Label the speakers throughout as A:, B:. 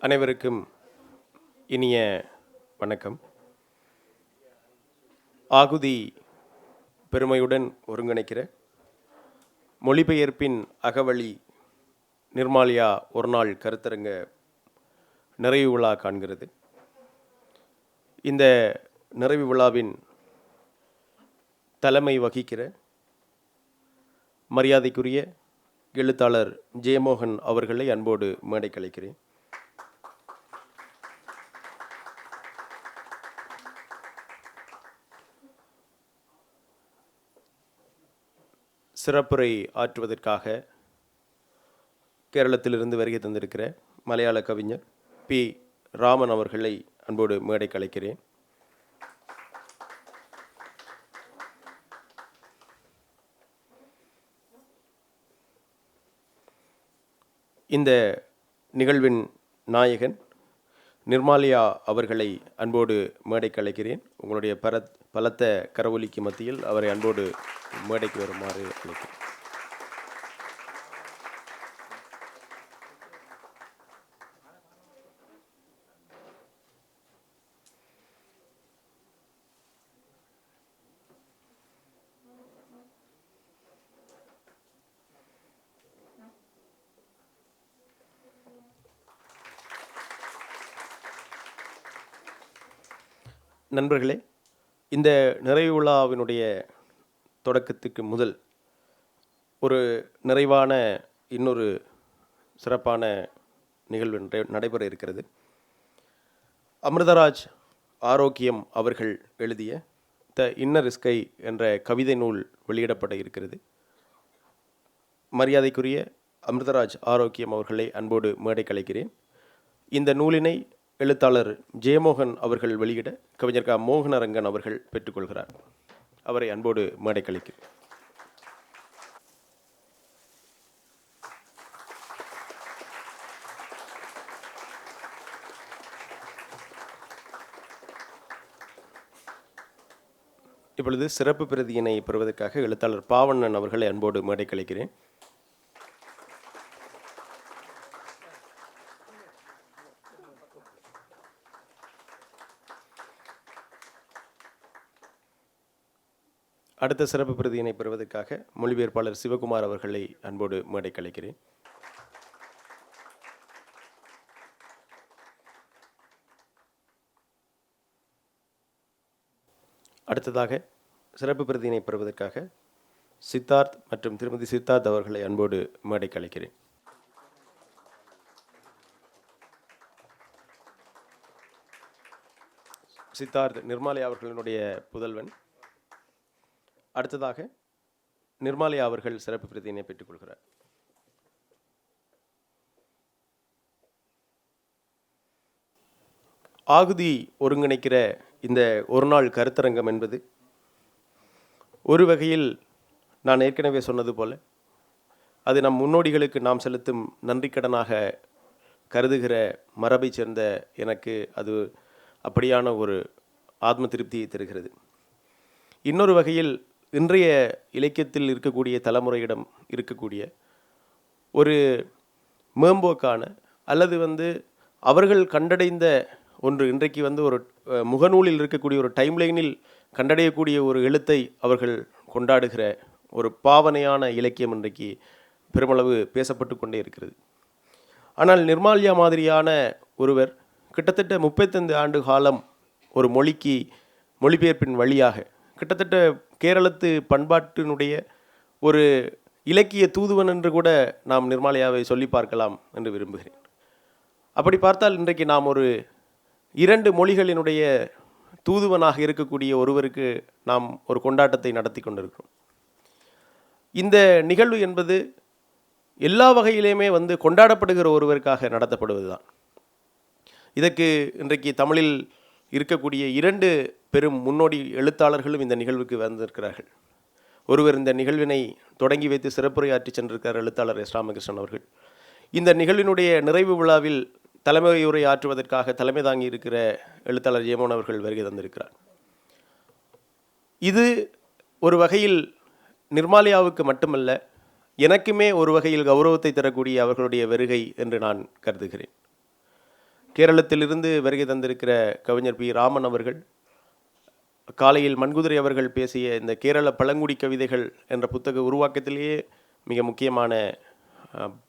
A: அனைவருக்கும் இனிய வணக்கம். ஆகுதி பெருமையுடன் ஒருங்கிணைக்கிற மொழிபெயர்ப்பின் அகவழி நிர்மாலியா ஒரு நாள் கருத்தரங்க நிறைவு விழா காண்கிறது. இந்த நிறைவு விழாவின் தலைமை வகிக்கிற மரியாதைக்குரிய எழுத்தாளர் ஜெயமோகன் அவர்களை அன்போடு மேடை கலைக்கிறேன் சிறப்புரை ஆற்றுவதற்காக கேரளத்திலிருந்து வருகை தந்திருக்கிற மலையாள கவிஞர் பி. ராமன் அவர்களை அன்போடு மேடை கலைக்கிறேன் இந்த நிகழ்வின் நாயகன் நிர்மாலியா அவர்களை அன்போடு மேடை கலைக்கிறேன் உங்களுடைய பரத் பலத்த கரவொலிக்கு மத்தியில் அவரை அன்போடு மேடைக்கு வருமாறு அழைக்கிறேன். நண்பர்களே இந்த நிறைவு விழாவினுடைய தொடக்கத்துக்கு முதல் ஒரு நிறைவான இன்னொரு சிறப்பான நிகழ்வு நடைபெற இருக்கிறது. அமிர்தராஜ் ஆரோக்கியம் அவர்கள் எழுதிய த இன்னர் ஸ்கை என்ற கவிதை நூல் வெளியிடப்பட இருக்கிறது. மரியாதைக்குரிய அமிர்தராஜ் ஆரோக்கியம் அவர்களை அன்போடு மேடை கலைக்கிறேன். இந்த நூலினை எழுத்தாளர் ஜெயமோகன் அவர்கள் வெளியிட கவிஞர் க. மோகனரங்கன் அவர்கள் பெற்றுக்கொள்கிறார். அவரை அன்போடு மேடை கலைக்கிறேன் இப்பொழுது சிறப்பு பிரதியினை பெறுவதற்காக எழுத்தாளர் பாவண்ணன் அவர்களை அன்போடு மேடை அடுத்த சிறப்பு பிரதியினை பெறுவதற்காக மொழிபெயர்ப்பாளர் சிவகுமார் அவர்களை அன்போடு மேடை கலைக்கிறேன் அடுத்ததாக சிறப்பு பிரதியினை பெறுவதற்காக சித்தார்த் மற்றும் திருமதி சித்தார்த் அவர்களை அன்போடு மேடை கலைக்கிறேன் சித்தார்த் நிர்மாலயா அவர்களினுடைய புதல்வன். அடுத்ததாக நிர்மாலயா அவர்கள் சிறப்பு பிரதியினை பெற்றுக்கொள்கிறார். ஆகுதி ஒருங்கிணைக்கிற இந்த ஒரு நாள் கருத்தரங்கம் என்பது ஒரு வகையில் நான் ஏற்கனவே சொன்னது போல அது நம் முன்னோடிகளுக்கு நாம் செலுத்தும் நன்றிக்கடனாக கருதுகிற மரபைச் சேர்ந்த எனக்கு அது அப்படியான ஒரு ஆத்ம திருப்தியை தருகிறது. இன்னொரு வகையில் இன்றைய இலக்கியத்தில் இருக்கக்கூடிய தலைமுறையிடம் இருக்கக்கூடிய ஒரு மேம்போக்கான அல்லது வந்து அவர்கள் கண்டடைந்த ஒன்று இன்றைக்கு வந்து ஒரு முகநூலில் இருக்கக்கூடிய ஒரு டைம்லைனில் கண்டடையக்கூடிய ஒரு எழுத்தை அவர்கள் கொண்டாடுகிற ஒரு பாவனையான இலக்கியம் இன்றைக்கு பெருமளவு பேசப்பட்டு கொண்டே இருக்கிறது. ஆனால் நிர்மால்யா மாதிரியான ஒருவர் கிட்டத்தட்ட முப்பத்தைந்து ஆண்டு காலம் ஒரு மொழிக்கு மொழிபெயர்ப்பின் வழியாக கிட்டத்தட்ட கேரளத்து பண்பாட்டினுடைய ஒரு இலக்கிய தூதுவன் என்று கூட நாம் நிர்மாலயாவை சொல்லி பார்க்கலாம் என்று விரும்புகிறேன். அப்படி பார்த்தால் இன்றைக்கு நாம் ஒரு இரண்டு மொழிகளினுடைய தூதுவனாக இருக்கக்கூடிய ஒருவருக்கு நாம் ஒரு கொண்டாட்டத்தை நடத்தி கொண்டிருக்கிறோம். இந்த நிகழ்வு என்பது எல்லா வகையிலையுமே வந்து கொண்டாடப்படுகிற ஒருவருக்காக நடத்தப்படுவதுதான். இதற்கு இன்றைக்கு தமிழில் இருக்கக்கூடிய இரண்டு பெரும் முன்னோடி எழுத்தாளர்களும் இந்த நிகழ்வுக்கு வந்திருக்கிறார்கள். ஒருவர் இந்த நிகழ்வினை தொடங்கி வைத்து சிறப்புரையாற்றி சென்றிருக்கிறார் எழுத்தாளர் எஸ் ராமகிருஷ்ணன் அவர்கள். இந்த நிகழ்வினுடைய நிறைவு விழாவில் தலைமை உரை ஆற்றுவதற்காக தலைமை தாங்கி இருக்கிற எழுத்தாளர் ஜெயமோன் அவர்கள் வருகை தந்திருக்கிறார். இது ஒரு வகையில் நிர்மாலியாவுக்கு மட்டுமல்ல எனக்குமே ஒரு வகையில் கௌரவத்தை தரக்கூடிய அவர்களுடைய வருகை என்று நான் கருதுகிறேன். கேரளத்திலிருந்து வருகை தந்திருக்கிற கவிஞர் பி. ராமன் அவர்கள் காலையில் மண்குதிரை அவர்கள் பேசிய இந்த கேரள பழங்குடி கவிதைகள் என்ற புத்தக உருவாக்கத்திலேயே மிக முக்கியமான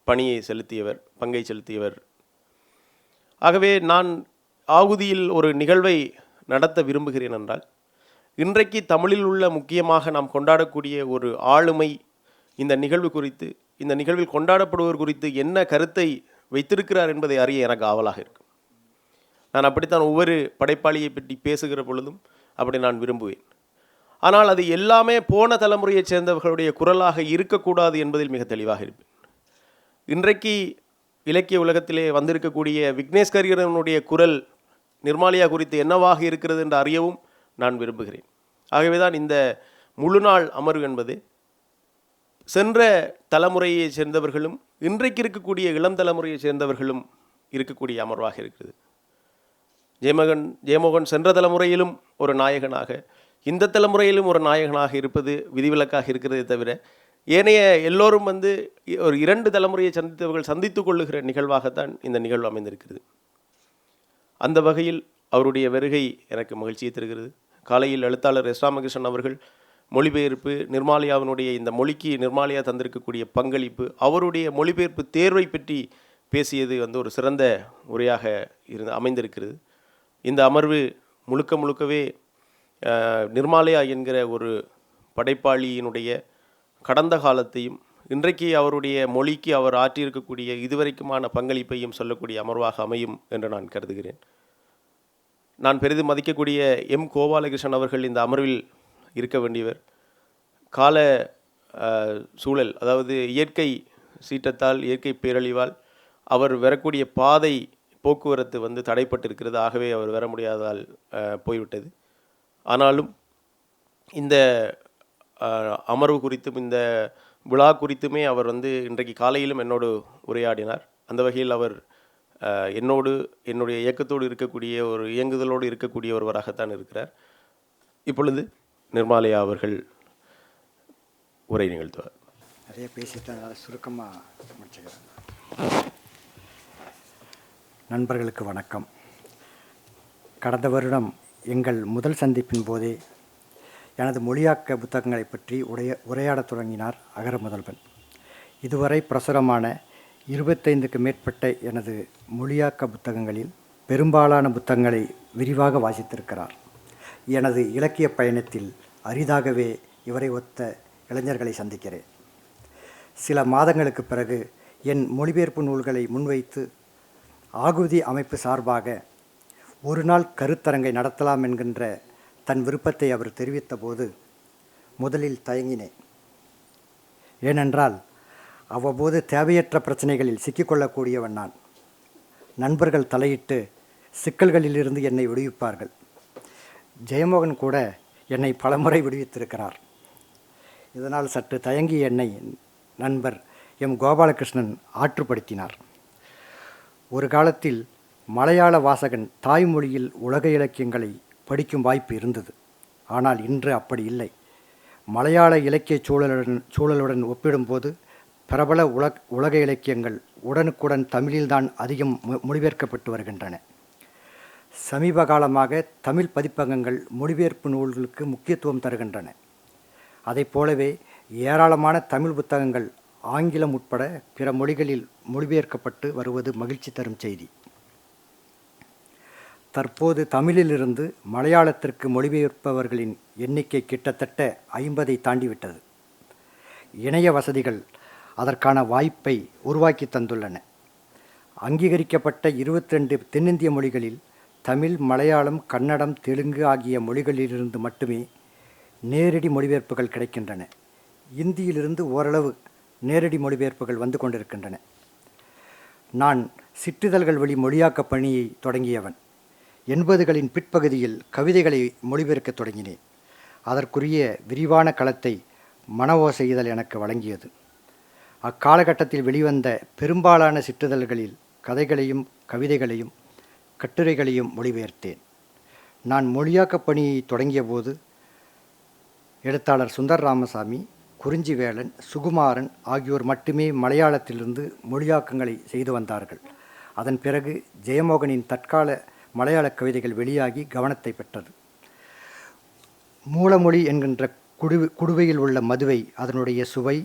A: பணியை செலுத்தியவர் பங்கை செலுத்தியவர். ஆகவே நான் ஆகுதியில் ஒரு நிகழ்வை நடத்த விரும்புகிறேன் என்றால் இன்றைக்கு தமிழில் உள்ள முக்கியமாக நாம் கொண்டாடக்கூடிய ஒரு ஆளுமை இந்த நிகழ்வு குறித்து இந்த நிகழ்வில் கொண்டாடப்படுவர் குறித்து என்ன கருத்தை வைத்திருக்கிறார் என்பதை அறிய எனக்கு ஆவலாக இருக்கும். நான் அப்படித்தான் ஒவ்வொரு படைப்பாளியை பற்றி பேசுகிற பொழுதும் அப்படி நான் விரும்புவேன். ஆனால் அது எல்லாமே போன தலைமுறையைச் சேர்ந்தவர்களுடைய குரலாக இருக்கக்கூடாது என்பதில் மிக தெளிவாக இருப்பேன். இன்றைக்கு இலக்கிய உலகத்திலே வந்திருக்கக்கூடிய விக்னேஸ்கரியனுடைய குரல் நிர்மாலியா குறித்து என்னவாக இருக்கிறது என்று அறியவும் நான் விரும்புகிறேன். ஆகவே தான் இந்த முழு நாள் அமர்வு என்பது சென்ற தலைமுறையைச் சேர்ந்தவர்களும் இன்றைக்கு இருக்கக்கூடிய இளம் தலைமுறையைச் சேர்ந்தவர்களும் இருக்கக்கூடிய அமர்வாக இருக்கிறது. ஜெயமகன் ஜெயமோகன் சென்ற தலைமுறையிலும் ஒரு நாயகனாக இந்த தலைமுறையிலும் ஒரு நாயகனாக இருப்பது விதிவிலக்காக இருக்கிறதே தவிர ஏனைய எல்லோரும் வந்து ஒரு இரண்டு தலைமுறையை சந்தித்தவர்கள் சந்தித்து கொள்ளுகிற நிகழ்வாகத்தான் இந்த நிகழ்வு அமைந்திருக்கிறது. அந்த வகையில் அவருடைய வருகை எனக்கு மகிழ்ச்சியை தருகிறது. காலையில் எழுத்தாளர் எஸ் ராமகிருஷ்ணன் அவர்கள் மொழிபெயர்ப்பு நிர்மாலியாவினுடைய இந்த மொழிக்கு நிர்மாலியா தந்திருக்கக்கூடிய பங்களிப்பு அவருடைய மொழிபெயர்ப்பு தேர்வை பற்றி பேசியது வந்து ஒரு சிறந்த உரையாக இருந்து அமைந்திருக்கிறது. இந்த அமர்வு முழுக்க முழுக்கவே நிர்மாலயா என்கிற ஒரு படைப்பாளியினுடைய கடந்த காலத்தையும் இன்றைக்கு அவருடைய மொழிக்கு அவர் ஆற்றியிருக்கக்கூடிய இதுவரைக்குமான பங்களிப்பையும் சொல்லக்கூடிய அமர்வாக அமையும் என்று நான் கருதுகிறேன். நான் பெரிதும் மதிக்கக்கூடிய எம் கோபாலகிருஷ்ணன் அவர்கள் இந்த அமர்வில் இருக்க வேண்டியவர். கால சூழல் அதாவது இயற்கை சீற்றத்தால் இயற்கை பேரழிவால் அவர் வரக்கூடிய பாதை போக்குவரத்து வந்து தடைப்பட்டிருக்கிறது. ஆகவே அவர் வர முடியாததால் போய்விட்டது. ஆனாலும் இந்த அமர்வு குறித்தும் இந்த விழா குறித்துமே அவர் வந்து இன்றைக்கு காலையிலும் என்னோடு உரையாடினார். அந்த வகையில் அவர் என்னோடு என்னுடைய இயக்கத்தோடு இருக்கக்கூடிய ஒரு இயங்குதலோடு இருக்கக்கூடிய ஒருவராகத்தான் இருக்கிறார். இப்பொழுது நிர்மாலயா அவர்கள் உரை நிகழ்த்துவார்.
B: நிறைய பேசிட்டு சுருக்கமாக முடிச்சுக்கிறேன். நண்பர்களுக்கு வணக்கம். கடந்த வருடம் எங்கள் முதல் சந்திப்பின் போதே எனது மொழியாக்க புத்தகங்களை பற்றி உடைய உரையாடத் தொடங்கினார் அகர முதல்வன். இதுவரை பிரசுரமான இருபத்தைந்துக்கு மேற்பட்ட எனது மொழியாக்க புத்தகங்களில் பெரும்பாலான புத்தகங்களை விரிவாக வாசித்திருக்கிறார். எனது இலக்கிய பயணத்தில் அரிதாகவே இவரை ஒத்த இளைஞர்களை சந்திக்கிறேன். சில மாதங்களுக்கு பிறகு என் மொழிபெயர்ப்பு நூல்களை முன்வைத்து ஆகுதி அமைப்பு சார்பாக ஒரு நாள் கருத்தரங்கை நடத்தலாம் என்கின்ற தன் விருப்பத்தை அவர் தெரிவித்த போது முதலில் தயங்கினேன். ஏனென்றால் அவ்வப்போது தேவையற்ற பிரச்சனைகளில் சிக்கிக்கொள்ளக்கூடியவன் நான். நண்பர்கள் தலையிட்டு சிக்கல்களிலிருந்து என்னை விடுவிப்பார்கள். ஜெயமோகன் கூட என்னை பலமுறை விடுவித்திருக்கிறார். இதனால் சற்று தயங்கிய என்னை நண்பர் எம் கோபாலகிருஷ்ணன் ஆற்றுப்படுத்தினார். ஒரு காலத்தில் மலையாள வாசகன் தாய்மொழியில் உலக இலக்கியங்களை படிக்கும் வாய்ப்பு இருந்தது. ஆனால் இன்று அப்படி இல்லை. மலையாள இலக்கிய சூழலுடன் சூழலுடன் ஒப்பிடும்போது பிரபல உலக உலக இலக்கியங்கள் உடனுக்குடன் தமிழில்தான் அதிகம் மொ- மொழிபெயர்க்கப்பட்டு வருகின்றன. சமீப காலமாக தமிழ் பதிப்பகங்கள் மொழிபெயர்ப்பு நூல்களுக்கு முக்கியத்துவம் தருகின்றன. அதைப் போலவே ஏராளமான தமிழ் புத்தகங்கள் ஆங்கிலம் உட்பட பிற மொழிகளில் மொழிபெயர்க்கப்பட்டு வருவது மகிழ்ச்சி தரும் செய்தி. தற்போது தமிழிலிருந்து மலையாளத்திற்கு மொழிபெயர்ப்பவர்களின் எண்ணிக்கை கிட்டத்தட்ட ஐம்பதை தாண்டிவிட்டது. இணைய வசதிகள் அதற்கான வாய்ப்பை உருவாக்கி தந்துள்ளன. அங்கீகரிக்கப்பட்ட 22 தென்னிந்திய மொழிகளில் தமிழ் மலையாளம் கன்னடம் தெலுங்கு ஆகிய மொழிகளிலிருந்து மட்டுமே நேரடி மொழிபெயர்ப்புகள் கிடைக்கின்றன. இந்தியிலிருந்து ஓரளவு நேரடி மொழிபெயர்ப்புகள் வந்து கொண்டிருக்கின்றன. நான் சிற்றிதழ்கள் வழி மொழியாக்கப் பணியை தொடங்கியவன். எண்பதுகளின் பிற்பகுதியில் கவிதைகளை மொழிபெயர்க்க தொடங்கினேன். அதற்குரிய விரிவான களத்தை மனவோசை இதழ் எனக்கு வழங்கியது. அக்காலகட்டத்தில் வெளிவந்த பெரும்பாலான சிற்றிதழ்களில் கதைகளையும் கவிதைகளையும் கட்டுரைகளையும் மொழிபெயர்த்தேன். நான் மொழியாக்கப் பணியை தொடங்கியபோது எழுத்தாளர் சுந்தர் ராமசாமி குறிஞ்சிவேலன் சுகுமாரன் ஆகியோர் மட்டுமே மலையாளத்திலிருந்து மொழியாக்கங்களை செய்து வந்தார்கள். அதன் பிறகு ஜெயமோகனின் தற்கால மலையாள கவிதைகள் வெளியாகி கவனத்தை பெற்றது. மூலமொழி என்கின்ற குடுவை குடுவையில் உள்ள மதுவை அதனுடைய சுவை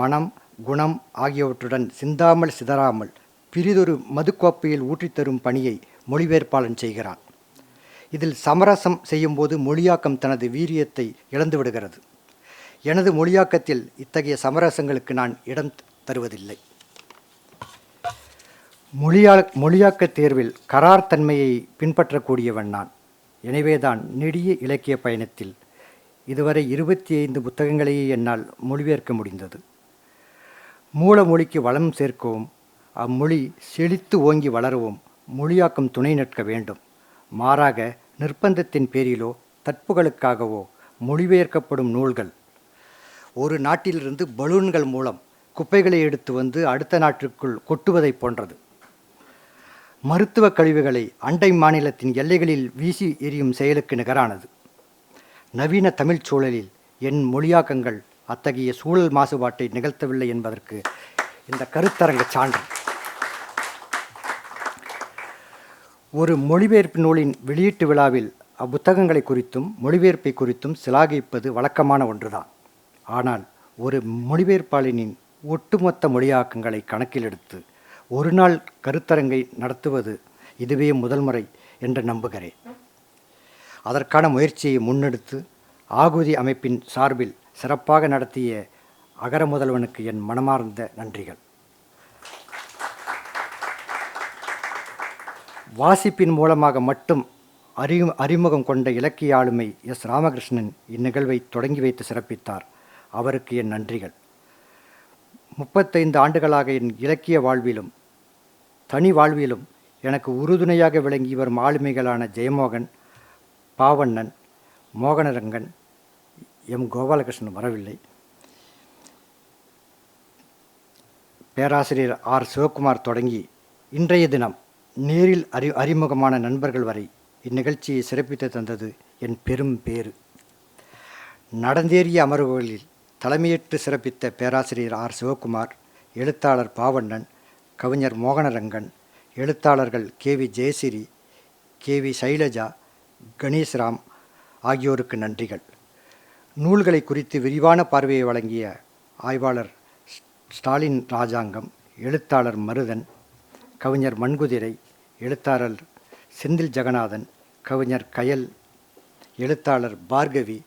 B: மனம் குணம் ஆகியவற்றுடன் சிந்தாமல் சிதறாமல் பிரிதொரு மதுக்கோப்பையில் ஊற்றித்தரும் பணியை மொழிபெயர்ப்பாளன் செய்கிறான். இதில் சமரசம் செய்யும்போது மொழியாக்கம் தனது வீரியத்தை இழந்துவிடுகிறது. எனது மொழியாக்கத்தில் இத்தகைய சமரசங்களுக்கு நான் இடம் தருவதில்லை. மொழியா மொழியாக்கத் தேர்வில் கரார் தன்மையை பின்பற்றக்கூடியவன் நான். எனவேதான் நெடிய இலக்கிய பயணத்தில் இதுவரை இருபத்தி ஐந்து புத்தகங்களையே என்னால் மொழிபெயர்க்க முடிந்தது. மூல மொழிக்கு வளம் சேர்க்கவும் அம்மொழி செழித்து ஓங்கி வளரவும் மொழியாக்கம் துணை நிற்க வேண்டும். மாறாக நிர்பந்தத்தின் பேரிலோ தட்புகளுக்காகவோ மொழிபெயர்க்கப்படும் நூல்கள் ஒரு நாட்டிலிருந்து பலூன்கள் மூலம் குப்பைகளை எடுத்து வந்து அடுத்த நாட்டிற்குள் கொட்டுவதைப் போன்றது. மருத்துவ கழிவுகளை அண்டை மாநிலத்தின் எல்லைகளில் வீசி எறியும் செயலுக்கு நிகரானது. நவீன தமிழ்ச் சூழலில் என் மொழியாக்கங்கள் அத்தகைய சூழல் மாசுபாட்டை நிகழ்த்தவில்லை என்பதற்கு இந்த கருத்தரங்க சான்று. ஒரு மொழிபெயர்ப்பு நூலின் வெளியீட்டு விழாவில் அப்புத்தகங்களை குறித்தும் மொழிபெயர்ப்பை குறித்தும் சிலாகிப்பது வழக்கமான ஒன்றுதான். ஆனால் ஒரு மொழிபெயர்ப்பாளனின் ஒட்டுமொத்த மொழியாக்கங்களை கணக்கில் எடுத்து ஒரு நாள் கருத்தரங்கை நடத்துவது இதுவே முதல் முறை என்று நம்புகிறேன். அதற்கான முயற்சியை முன்னெடுத்து ஆகுதி அமைப்பின் சார்பில் சிறப்பாக நடத்திய அகர முதல்வனுக்கு என் மனமார்ந்த நன்றிகள். வாசிப்பின் மூலமாக மட்டும் அறி அறிமுகம் கொண்ட இலக்கிய ஆளுமை எஸ். ராமகிருஷ்ணன் இந்நிகழ்வை தொடங்கி வைத்து சிறப்பித்தார். அவருக்கு என் நன்றிகள். முப்பத்தைந்து ஆண்டுகளாக என் இலக்கிய வாழ்விலும் தனி வாழ்விலும் எனக்கு உறுதுணையாக விளங்கி வரும் ஆளுமைகளான ஜெயமோகன் பாவண்ணன் மோகனரங்கன் எம் கோபாலகிருஷ்ணன் வரவில்லை. பேராசிரியர் ஆர். சிவகுமார் தொடங்கி இன்றைய தினம் நேரில் அறி அறிமுகமான நண்பர்கள் வரை இந்நிகழ்ச்சியை சிறப்பித்து தந்தது என் பெரும் பேறு. நடந்தேறிய அமர்வுகளில் தலைமையிட்டு சிறப்பித்த பேராசிரியர் ஆர். சிவகுமார் எழுத்தாளர் பாவண்ணன் கவிஞர் மோகனரங்கன் எழுத்தாளர்கள் K. V. Jayasri K. V. Sailaja Ganeshram ஆகியோருக்கு நன்றிகள். நூல்களை குறித்து விரிவான பார்வையை வழங்கிய ஆய்வாளர் ஸ்- ஸ்டாலின் ராஜாங்கம் எழுத்தாளர் மருதன் கவிஞர் மண்குதிரை எழுத்தாளர் செந்தில் ஜெகநாதன் கவிஞர் கயல் எழுத்தாளர் பார்கவி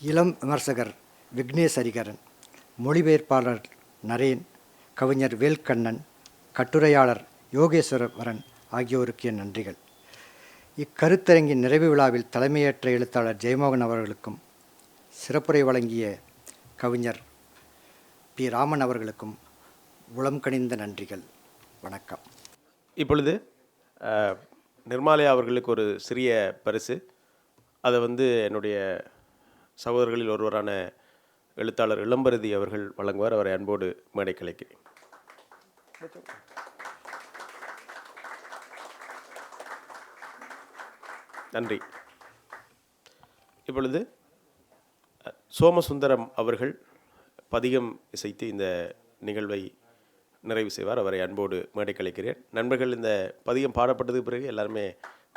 B: இளம் விமர்சகர் விக்னேஷ் ஹரிகரன் மொழிபெயர்ப்பாளர் நரேன் கவிஞர் வேல்கண்ணன் கட்டுரையாளர் யோகேஸ்வரவரன் ஆகியோருக்கு என் நன்றிகள். இக்கருத்தரங்கின் நிறைவு விழாவில் தலைமையேற்ற எழுத்தாளர் ஜெயமோகன் அவர்களுக்கும் சிறப்புரை வழங்கிய கவிஞர் பி. ராமன் அவர்களுக்கும் உளம் கணிந்த நன்றிகள். வணக்கம்.
A: இப்பொழுது நிர்மாலயா அவர்களுக்கு ஒரு சிறிய பரிசு. அதை வந்து என்னுடைய சகோதரர்களில் ஒருவரான எழுத்தாளர் இளம்பரதி அவர்கள் வழங்குவார். அவரை அன்போடு மேடை கலைக்கிறேன் நன்றி. இப்பொழுது சோமசுந்தரம் அவர்கள் பதிகம் இசைத்து இந்த நிகழ்வை நிறைவு செய்வார். அவரை அன்போடு மேடை கலைக்கிறேன் நண்பர்கள் இந்த பதிகம் பாடப்பட்டதுக்கு பிறகு எல்லாருமே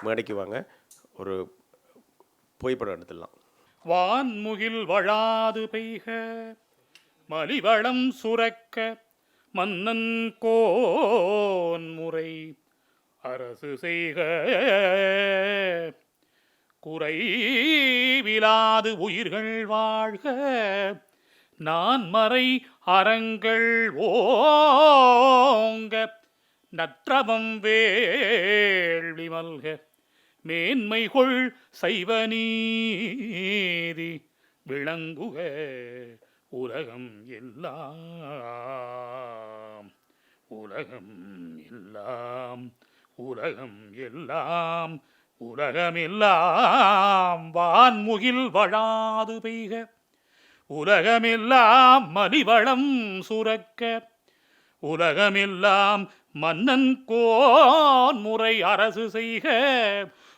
A: மேடைக்கு வாங்க. ஒரு புகைப்படம் எடுத்துடலாம்.
C: வான்முகில் வழாது பெய்க மலிவளம் சுரக்க மன்னன் கோன்முறை அரசு செய்க. குறைவிலாது உயிர்கள் வாழ்க நான் மறை அறங்கள் ஓங்க நற்றவம் வேள்வி மல்க. மேன்மைகொள் சைவ நீதி விளங்குக உலகம் எல்லாம். உலகம் எல்லாம் உலகம் எல்லாம் உலகமெல்லாம் வான்முகில் வழாது பெய்க. உலகமெல்லாம் மலிவளம் சுரக்க. உலகமெல்லாம் மன்னன் கோன் முறை அரசு செய்க.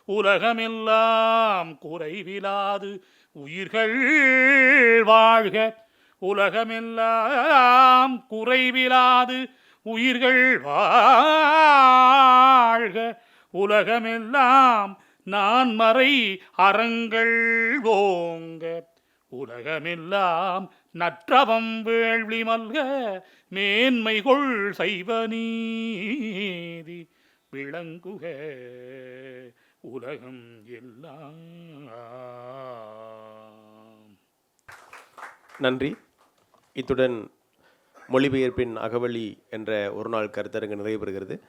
C: உலகமெல்லாம் குறைவிலாது. உயிர்கள் வாழ்க. உலகமெல்லாம் குறைவிலாது. உயிர்கள் வாழ்க. உலகமெல்லாம் நான் மறை அறங்கள் ஓங்க. உலகமெல்லாம் நற்றவம் வேள்வி மல்க. மேன்மைகொள் செய்வ நீதி விளங்குக. உலகம் எல்லாம்.
A: நன்றி. இத்துடன் மொழிபெயர்ப்பின் அகவழி என்ற ஒரு நாள் கருத்தரங்கு நிறைவு பெறுகிறது